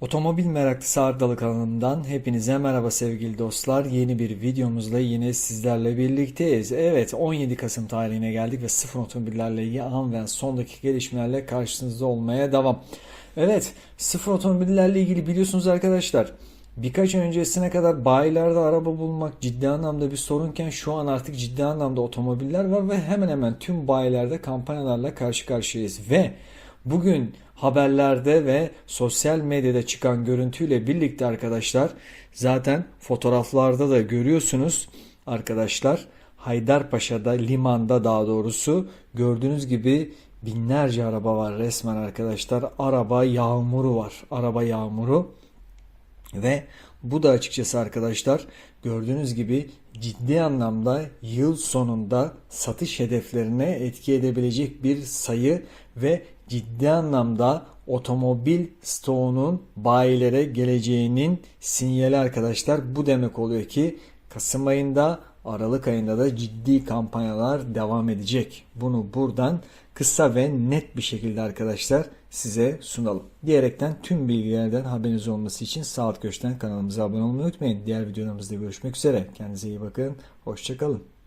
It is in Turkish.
Otomobil meraklısı Ardalı kanalından hepinize merhaba sevgili dostlar. Yeni bir videomuzla yine sizlerle birlikteyiz. Evet 17 Kasım tarihine geldik ve sıfır otomobillerle ilgili an ve son dakika gelişmelerle karşınızda olmaya devam. Evet sıfır otomobillerle ilgili biliyorsunuz arkadaşlar birkaç öncesine kadar bayilerde araba bulmak ciddi anlamda bir sorunken şu an artık ciddi anlamda otomobiller var ve hemen hemen tüm bayilerde kampanyalarla karşı karşıyayız. Ve bugün haberlerde ve sosyal medyada çıkan görüntüyle birlikte arkadaşlar zaten fotoğraflarda da görüyorsunuz arkadaşlar Haydarpaşa'da limanda daha doğrusu gördüğünüz gibi binlerce araba var resmen arkadaşlar. Araba yağmuru var araba yağmuru ve bu da açıkçası arkadaşlar gördüğünüz gibi ciddi anlamda yıl sonunda satış hedeflerine etki edebilecek bir sayı ve ciddi anlamda otomobil stoğunun bayilere geleceğinin sinyali arkadaşlar. Bu demek oluyor ki Kasım ayında Aralık ayında da ciddi kampanyalar devam edecek. Bunu buradan kısa ve net bir şekilde arkadaşlar size sunalım. Diyerekten tüm bilgilerden haberiniz olması için Saat Köşk'ten kanalımıza abone olmayı unutmayın. Diğer videolarımızda görüşmek üzere. Kendinize iyi bakın. Hoşçakalın.